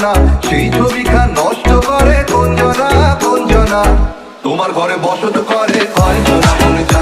কুঞ্জনা সেই ছবিখান নষ্ট করে কুঞ্জনা কুঞ্জনা তোমার ঘরে বসত করে গঞ্জনা।